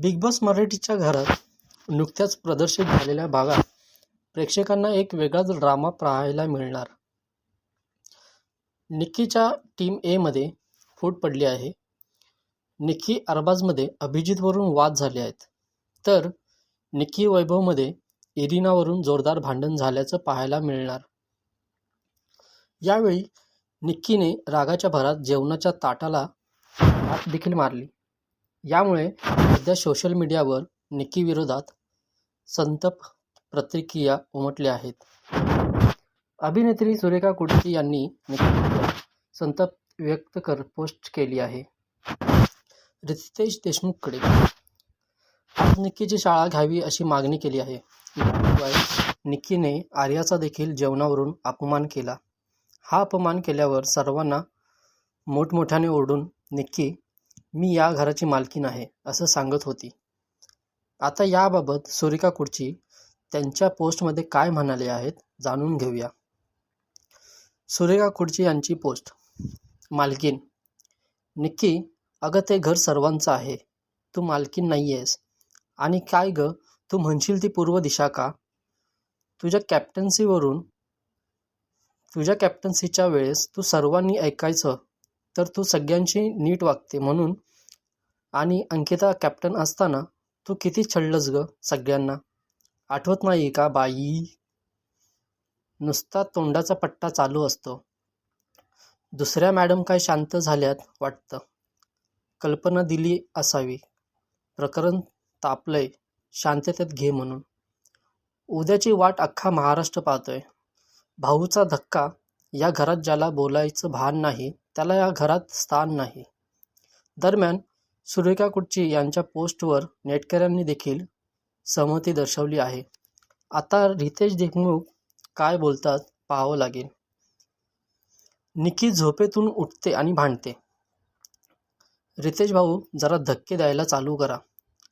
Big boss मराठीच्या घरात नुकत्याच प्रदर्शित झालेल्या भागात प्रेक्षकांना एक वेगळाच ड्रामा पाहायला मिळणार. निक्कीच्या टीम एमध्ये फूट पडली आहे. निक्की अरबाजमध्ये अभिजितवरून वाद झाले आहेत. तर निक्की वैभवमध्ये इरिनावरून जोरदार भांडण झाल्याचं पाहायला मिळणार. यावेळी निक्कीने रागाच्या भरात जेवणाच्या ताटाला हात देखील मारली. यामुळे सध्या सोशल मीडियावर निक्की विरोधात संतप प्रतिक्रिया उमटल्या आहेत. अभिनेत्री सुरेखा कुडकी यांनी निक्कीबद्दल संताप व्यक्त कर पोस्ट केली आहे. रितेश देशमुखकडे आज निक्कीची शाळा घ्यावी अशी मागणी केली आहे. याशिवाय निक्कीने आर्याचा देखील जेवणावरून अपमान केला. हा अपमान केल्यावर सर्वांना मोठमोठ्याने ओरडून निक्की मी या घराची मालकीण आहे असं सांगत होती. आता याबाबत सुरेखा कुडची त्यांच्या पोस्टमध्ये काय म्हणाले आहेत जाणून घेऊया. सुरेखा कुडची यांची पोस्ट. मालकीन निक्की अगं ते घर सर्वांचं आहे. तू मालकीन नाही आहेस आणि काय ग तू म्हणशील ती पूर्व दिशा का? तुझ्या कॅप्टन्सीवरून तुझ्या कॅप्टन्सीच्या वेळेस तू सर्वांनी ऐकायचं तर तू सगळ्यांशी नीट वागते म्हणून. आणि अंकिता कॅप्टन असताना तू किती छळलंस ग सगळ्यांना? आठवत नाही का बाई? नुसता तोंडाचा पट्टा चालू असतो. दुसऱ्या मॅडम काय शांत झाल्यात वाटतं. कल्पना दिली असावी. प्रकरण तापलंय. शांततेत घे म्हणून. उद्याची वाट अख्खा महाराष्ट्र पाहतोय. भाऊचा धक्का या घरात ज्याला बोलायचं भान नाही त्याला या घरात स्थान नाही. दरम्यान सुरेखा कुटची यांच्या पोस्टवर नेटकऱ्यांनी देखील सहमती दर्शवली आहे. आता रितेश देशमुख काय बोलतात पाहावं लागेल. निकी झोपेतून उठते आणि भांडते. रितेश भाऊ जरा धक्के द्यायला चालू करा.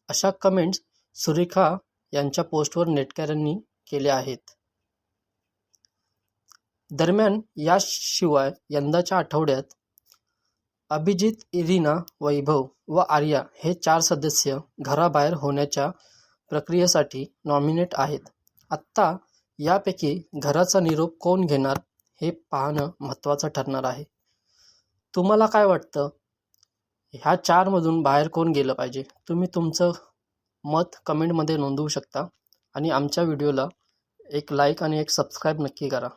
अशा कमेंट्स सुरेखा यांच्या पोस्टवर नेटकऱ्यांनी केल्या आहेत. दरम्यान याशिवाय यंदाच्या आठवड्यात अभिजित इरिना वैभव व आर्या हे चार सदस्य घराबाहेर होण्याच्या प्रक्रियेसाठी नॉमिनेट आहेत. आत्ता यापैकी घराचा निरोप कोण घेणार हे पाहणं महत्त्वाचं ठरणार आहे. तुम्हाला काय वाटतं? ह्या चारमधून बाहेर कोण गेलं पाहिजे? तुम्ही तुमचं मत कमेंटमध्ये नोंदवू शकता आणि आमच्या व्हिडिओला एक लाईक आणि एक सबस्क्राईब नक्की करा.